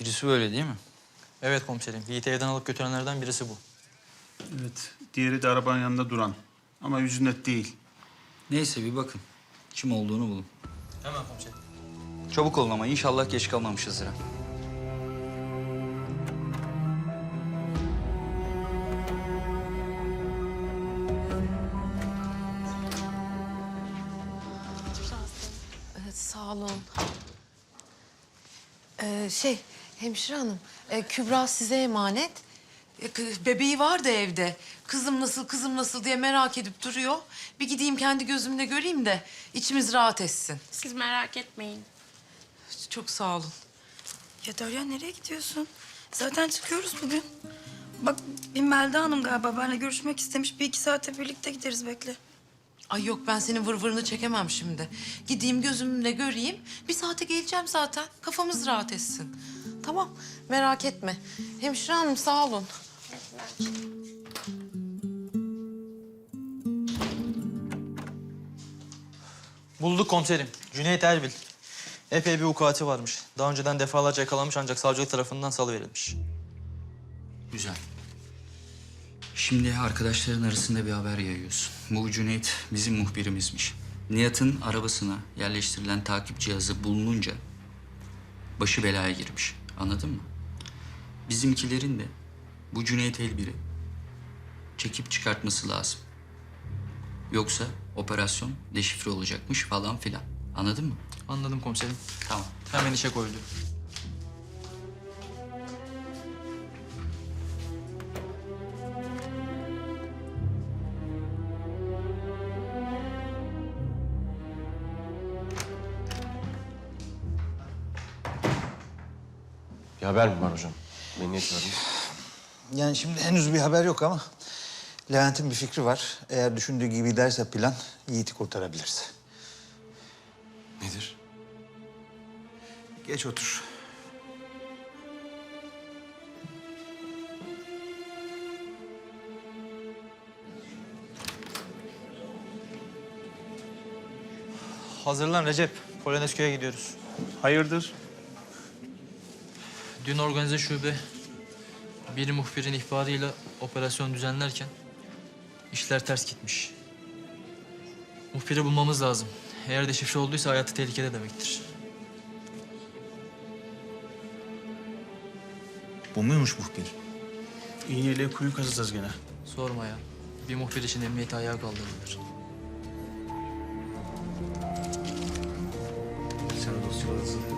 Birisi böyle değil mi? Evet komiserim. Yiğit'i evden alıp götürenlerden birisi bu. Evet. Diğeri de arabanın yanında duran. Ama yüzü net değil. Neyse bir bakın. Kim olduğunu bulun. Hemen komiserim. Çabuk olun ama inşallah geç kalmamışızdır. ha. Evet, sağ olun. Ee, şey, hemşire hanım, e, Kübra size emanet. E, bebeği var da evde. Kızım nasıl, kızım nasıl diye merak edip duruyor. Bir gideyim kendi gözümle göreyim de içimiz rahat etsin. Siz merak etmeyin. Çok sağ olun. Ya Derya nereye gidiyorsun? Zaten çıkıyoruz bugün. Bak bir Melda Hanım galiba benimle görüşmek istemiş. Bir iki saate birlikte gideriz bekle. Ay yok ben senin vırvırını çekemem şimdi. Gideyim gözümle göreyim. Bir saate geleceğim zaten. Kafamız rahat etsin. Tamam merak etme. Hemşire hanım sağ olun. Bulduk komiserim. Cüneyt Erbil. Epey bir vukuatı varmış. Daha önceden defalarca yakalanmış ancak savcılık tarafından salıverilmiş. Güzel. Şimdi arkadaşların arasında bir haber yayıyorsun. Bu Cüneyt bizim muhbirimizmiş. Nihat'ın arabasına yerleştirilen takip cihazı bulununca başı belaya girmiş. Anladın mı? Bizimkilerin de bu Cüneyt Elbir'i çekip çıkartması lazım. Yoksa operasyon deşifre olacakmış falan filan. Anladın mı? Anladım komiserim. Tamam. Hemen işe koyuldu. Haber mi var hocam? Emniyet var mı? Yani şimdi henüz bir haber yok ama Levent'in bir fikri var. Eğer düşündüğü gibi giderse plan Yiğit'i kurtarabiliriz. Nedir? Geç otur. Hazırlan Recep. Polonezköy'e gidiyoruz. Hayırdır? Dün organize şube bir muhbirin ihbarıyla operasyon düzenlerken işler ters gitmiş. Muhbiri bulmamız lazım. Eğer deşifre olduysa hayatı tehlikede demektir. Bu muymuş muhbir? İğneyle kuyu kazacağız gene. Sorma ya. Bir muhbir için emniyeti ayağa kaldırılır. Sen dosyaları